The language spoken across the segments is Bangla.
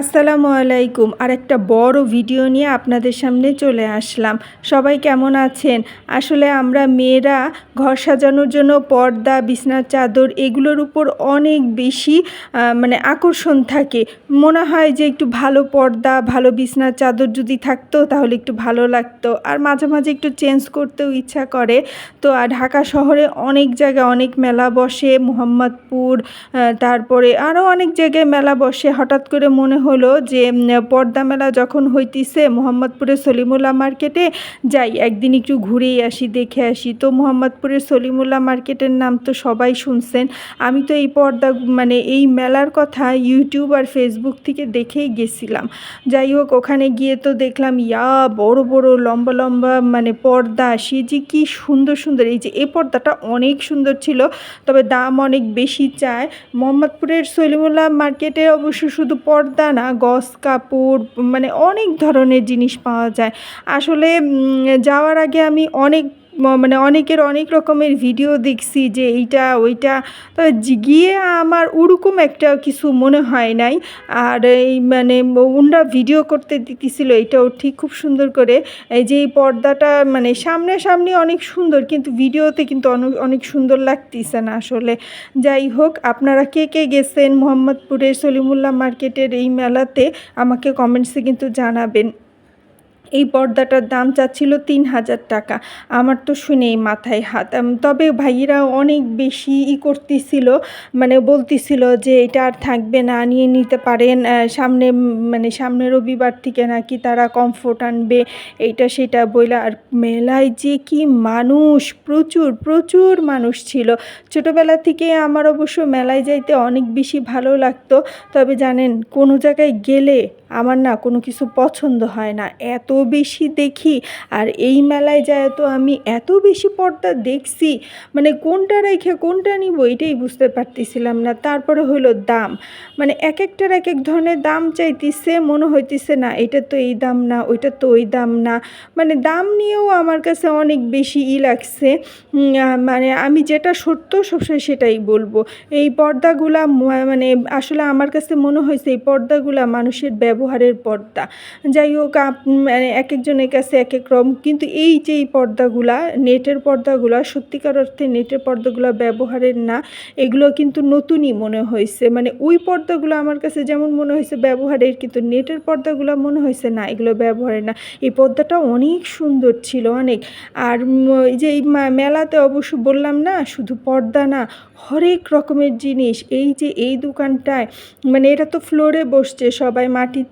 আসসালামু আলাইকুম। আর একটা বড় ভিডিও নিয়ে আপনাদের সামনে চলে আসলাম। সবাই কেমন আছেন? আসলে আমরা মেয়েরা ঘর সাজানোর জন্য পর্দা, বিছনার চাদর এগুলোর উপর অনেক বেশি মানে আকর্ষণ থাকে। মনে হয় যে একটু ভালো পর্দা, ভালো বিছনার চাদর যদি থাকতো তাহলে একটু ভালো লাগতো। আর মাঝে মাঝে একটু চেঞ্জ করতেও ইচ্ছা করে। তো আর ঢাকা শহরে অনেক জায়গায় অনেক মেলা বসে। মোহাম্মদপুর তারপরে আরও অনেক জায়গায় মেলা বসে। হঠাৎ করে মনে হলো যে পর্দা মেলা যখন হইতিছে মোহাম্মদপুরের সলিমুল্লাহ মার্কেটে যাই, একদিন একটু ঘুরেই আসি, দেখে আসি। তো মোহাম্মদপুরের সলিমুল্লাহ মার্কেটের নাম তো সবাই শুনছেন। আমি তো এই পর্দা মানে এই মেলার কথা ইউটিউব আর ফেসবুক থেকে দেখেই গেছিলাম। যাই হোক, ওখানে গিয়ে তো দেখলাম, ইয়া, বড় বড়, লম্বা লম্বা মানে পর্দা, সে যে কী সুন্দর সুন্দর। এই যে এই পর্দাটা অনেক সুন্দর ছিল, তবে দাম অনেক বেশি চায়। মোহাম্মদপুরের সলিমুল্লাহ মার্কেটে অবশ্য শুধু পর্দা না গস কাপড় মানে অনেক ধরনের জিনিস পাওয়া যায়। আসলে যাওয়ার আগে আমি অনেক মানে অনেকের অনেক রকমের ভিডিও দেখছি যে এইটা, ওইটা। জি- গিয়ে আমার ওরকম একটা কিছু মনে হয় নাই। আর এই মানে ওনরা ভিডিও করতে দিতেছিল, এটাও ঠিক খুব সুন্দর করে। এই যে এই পর্দাটা মানে সামনাসামনি অনেক সুন্দর, কিন্তু ভিডিওতে কিন্তু অনেক সুন্দর লাগতেছে না আসলে। যাই হোক, আপনারা কে কে গেছেন মোহাম্মদপুরের সলিমুল্লাহ মার্কেটের এই মেলাতে, আমাকে কমেন্টসে কিন্তু জানাবেন। এই পর্দাটার দাম চাচ্ছিল তিন হাজার টাকা। আমার তো শুনেই মাথায় হাত। তবে ভাইয়েরা অনেক বেশি ই করতেছিল মানে বলতেছিল যে এটা আর থাকবে না, নিয়ে নিতে পারেন সামনে মানে সামনে রবিবার থেকে নাকি তারা কমফোর্ট আনবে, এইটা সেটা বইলা। আর মেলায় যে কি মানুষ, প্রচুর প্রচুর মানুষ ছিল। ছোটোবেলা থেকে আমার অবশ্য মেলায় যাইতে অনেক বেশি ভালো লাগতো। তবে জানেন, কোনো জায়গায় গেলে আমার না কোনো কিছু পছন্দ হয় না। এত বেশি দেখি, আর এই মেলায় যায় তো আমি এত বেশি পর্দা দেখছি। মানে কোনটা রেখে কোনটা নিব এটাই বুঝতে পারতেছিলাম না। তারপরে হলো দাম। মানে এক একটার এক এক ধরনের দাম চাইতেছে, মনে হইতেছে না, এটা তো এই দাম না, ওইটা তো ওই দাম না। মানে দাম নিয়েও আমার কাছে অনেক বেশি ই লাগছে। মানে আমি যেটা সত্য সবসময় সেটাই বলব। এই পর্দাগুলা মানে আসলে আমার কাছে মনে হয়েছে এই পর্দাগুলা মানুষের ব্যবহারের পর্দা। যাই হোক মানে এক একজনের কাছে এক এক রকম। কিন্তু এই যে এই পর্দাগুলা, নেটের পর্দাগুলা, সত্যিকার অর্থে নেটের পর্দাগুলা ব্যবহারের না, এগুলো কিন্তু নতুনই মনে হয়েছে। মানে ওই পর্দাগুলো আমার কাছে যেমন মনে হয়েছে, ব্যবহারের কিন্তু নেটের পর্দাগুলো মনে হয়েছে, না, এগুলো ব্যবহারের না। এই পর্দাটা অনেক সুন্দর ছিল, অনেক। আর যে এই মেলাতে অবশ্য বললাম না, শুধু পর্দা না, হরেক রকমের জিনিস। এই যে এই দোকানটায় মানে এটা তো ফ্লোরে বসছে সবাই, মাটিতে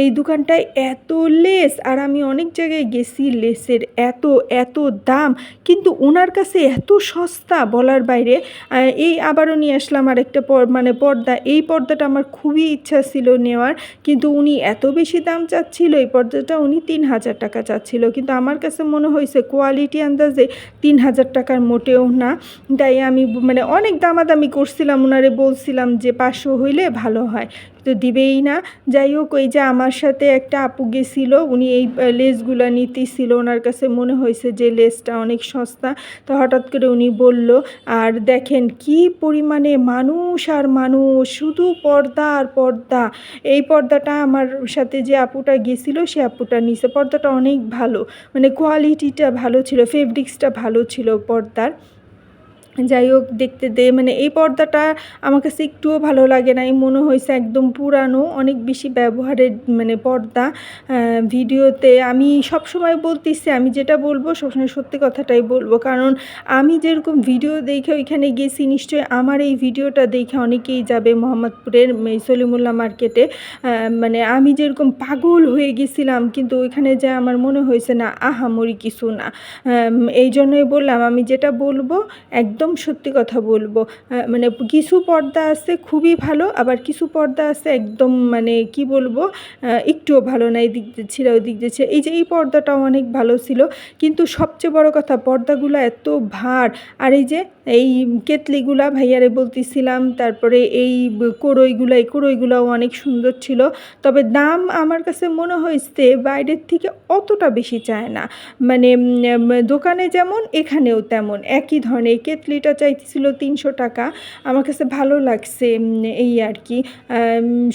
এই দোকানটায় এত লেস আর আমি অনেক জায়গায় গেছি লেসের এত এত দাম। কিন্তু ওনার কাছে এত সস্তা বলার বাইরে এই আবারও নিয়ে আসলাম আরেকটা পর মানে পর্দা। এই পর্দাটা আমার খুবই ইচ্ছা ছিল নেওয়ার, কিন্তু উনি এত বেশি দাম চাচ্ছিল, এই পর্দাটা উনি তিন হাজার টাকা চাচ্ছিল। কিন্তু আমার কাছে মনে হয়েছে কোয়ালিটি আন্দাজে তিন হাজার টাকার মোটেও না। তাই আমি মানে অনেক দামাদামি করছিলাম ওনারে বলছিলাম যে পাঁচশো হইলে ভালো হয়। তো দিবেই না। যাই হোক ওই যে আমার সাথে একটা আপু গেছিল, উনি এই লেসগুলো নিতেছিল। ওনার কাছে মনে হয়েছে যে লেসটা অনেক সস্তা। তো হঠাৎ করে উনি বলল, আর দেখেন কি পরিমাণে মানুষ আর মানুষ, শুধু পর্দা আর পর্দা। এই পর্দাটা আমার সাথে যে আপুটা গেছিল, সে আপুটা নিচে পর্দাটা অনেক ভালো। মানে কোয়ালিটিটা ভালো ছিল ফেব্রিক্সটা ভালো ছিল পর্দার। যাই হোক দেখতে দে মানে এই পর্দাটা আমার কাছে একটুও ভালো লাগে না। এই মনে হয়েছে একদম পুরানো, অনেক বেশি ব্যবহারের মানে পর্দা ভিডিওতে। আমি সব সময় বলতেছি, আমি যেটা বলব, সবসময় সত্যি কথাটাই বলব। কারণ আমি যেরকম ভিডিও দেখে ওইখানে গেছি, নিশ্চয়ই আমার এই ভিডিওটা দেখে অনেকেই যাবে মোহাম্মদপুরের সলিমুল্লাহ মার্কেটে। মানে আমি যেরকম পাগল হয়ে গেছিলাম, কিন্তু ওইখানে যা আমার মনে হয়েছে না আহামরি কিছু না। এই জন্যই বললাম, আমি যেটা বলব, একদম সত্যি কথা বলব। মানে কিছু পর্দা আছে খুবই ভালো, আবার কিছু পর্দা আছে একদম মানে কি বলব একটুও ভালো না এই দিক ছিল ওই দিক দিয়ে এই যে এই পর্দাটাও অনেক ভালো ছিল, কিন্তু সবচেয়ে বড় কথা পর্দাগুলো এত ভার। আর এই যে এই কেতলিগুলা ভাইয়ারে বলতেছিলাম, তারপরে এই কড়ইগুলা, এই কড়ইগুলাও অনেক সুন্দর ছিল। তবে দাম আমার কাছে মনে হয়েছে বাইরের থেকে অতটা বেশি চায় না। মানে দোকানে যেমন, এখানেও তেমন। একই ধরনের কেতলিটা চাইতেছিল তিনশো টাকা। আমার কাছে ভালো লাগছে এই আর কি।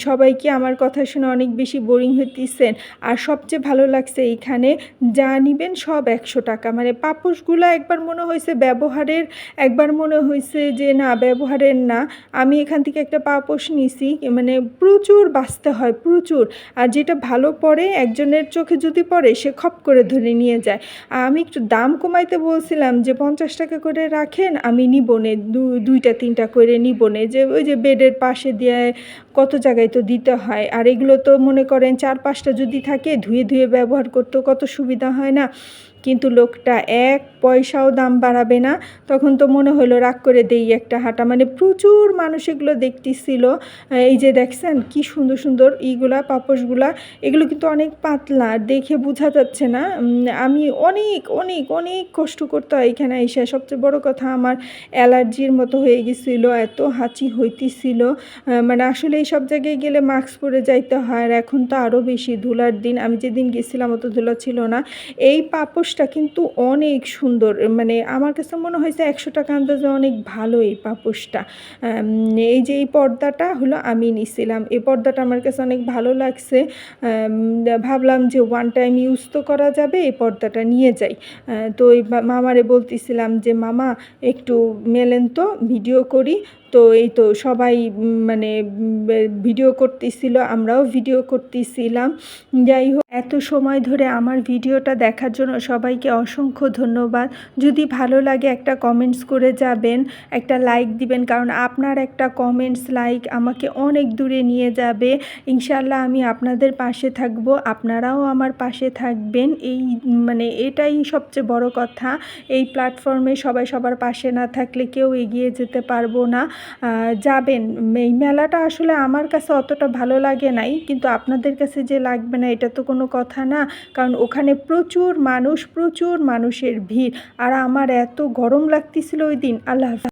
সবাই কি আমার কথা শুনে অনেক বেশি বোরিং হইতেছেন। আর সবচেয়ে ভালো লাগছে এইখানে, যা নিবেন সব একশো টাকা। মানে পাপোশগুলো একবার মনে হয়েছে ব্যবহারের, একবার মনে হয়েছে যে, না, ব্যবহারের না। আমি এখান থেকে একটা পাপোশ নিছি মানে প্রচুর বাঁচতে হয়, প্রচুর। আর যেটা ভালো পড়ে, একজনের চোখে যদি পড়ে সে খপ করে ধরে নিয়ে যায়। আমি একটু দাম কমাইতে বলছিলাম যে পঞ্চাশ টাকা করে রাখেন, আমি নিব নে, দু- দুইটা, তিনটা করে নিব নে। যে ওই যে বেডের পাশে দিয়ে কত জায়গায় তো দিতে হয়। আর এগুলো তো মনে করেন চার পাঁচটা যদি থাকে, ধুয়ে ধুয়ে ব্যবহার করতেও কত সুবিধা হয় না? কিন্তু লোকটা এক পয়সাও দাম বাড়াবে না। তখন তো মনে হলো, রাগ করে দেই একটা হাঁটা। মানে প্রচুর মানুষ এগুলো দেখতেছিল। এই যে দেখছেন, কি সুন্দর সুন্দর ইগুলা পাপোশগুলা, এগুলো কিন্তু অনেক পাতলা দেখে বোঝা যাচ্ছে না। আমি অনেক অনেক অনেক কষ্ট করতে হয় এখানে এসে। সবচেয়ে বড় কথা, আমার অ্যালার্জির মতো হয়ে গেছিল, এত হাঁচি হইতেছিল। মানে আসলে এই সব জায়গায় গেলে মাস্ক পরে যাইতে হয়, আর এখন তো আরও বেশি ধুলার দিন। আমি যেদিন গেছিলাম, অত ধুলা ছিল না। এই পাপোশটা কিন্তু অনেক সুন্দর। মানে আমার কাছে মনে হয়েছে একশো টাকা আন্দাজে অনেক ভালো এই পাপোশটা। এই যে এই পর্দাটা হলো আমি নিছিলাম। এই পর্দাটা আমার কাছে অনেক ভালো লাগছে। ভাবলাম যে ওয়ান টাইম ইউজ তো করা যাবে, এই পর্দাটা নিয়ে যাই। তো এই মামারে বলতেছিলাম যে, মামা, একটু মেলেন তো ভিডিও করি। তো এই তো সবাই মানে ভিডিও করতেছিল, আমরাও ভিডিও করতেছিলাম। যাই হোক, এত সময় ধরে আমার ভিডিওটা দেখার জন্য সবাইকে অসংখ্য ধন্যবাদ। যদি ভালো লাগে একটা কমেন্টস করে যাবেন, একটা লাইক দিবেন, কারণ আপনার একটা কমেন্টস লাইক আমাকে অনেক দূরে নিয়ে যাবে। ইনশাল্লাহ আমি আপনাদের পাশে থাকব, আপনারাও আমার পাশে থাকবেন। এই মানে এটাই সবচেয়ে বড় কথা। এই প্ল্যাটফর্মে সবাই সবার পাশে না থাকলে কেউ এগিয়ে যেতে পারব না। যাবেন। এই মেলাটা আসলে আমার কাছে অতটা ভালো লাগে নাই, কিন্তু আপনাদের কাছে যে লাগবে না, এটা তো কোনো কথা না। কারণ ওখানে প্রচুর মানুষ, প্রচুর মানুষের ভিড়। আর আমার এত গরম লাগতেছিল ওই দিন। আল্লাহ।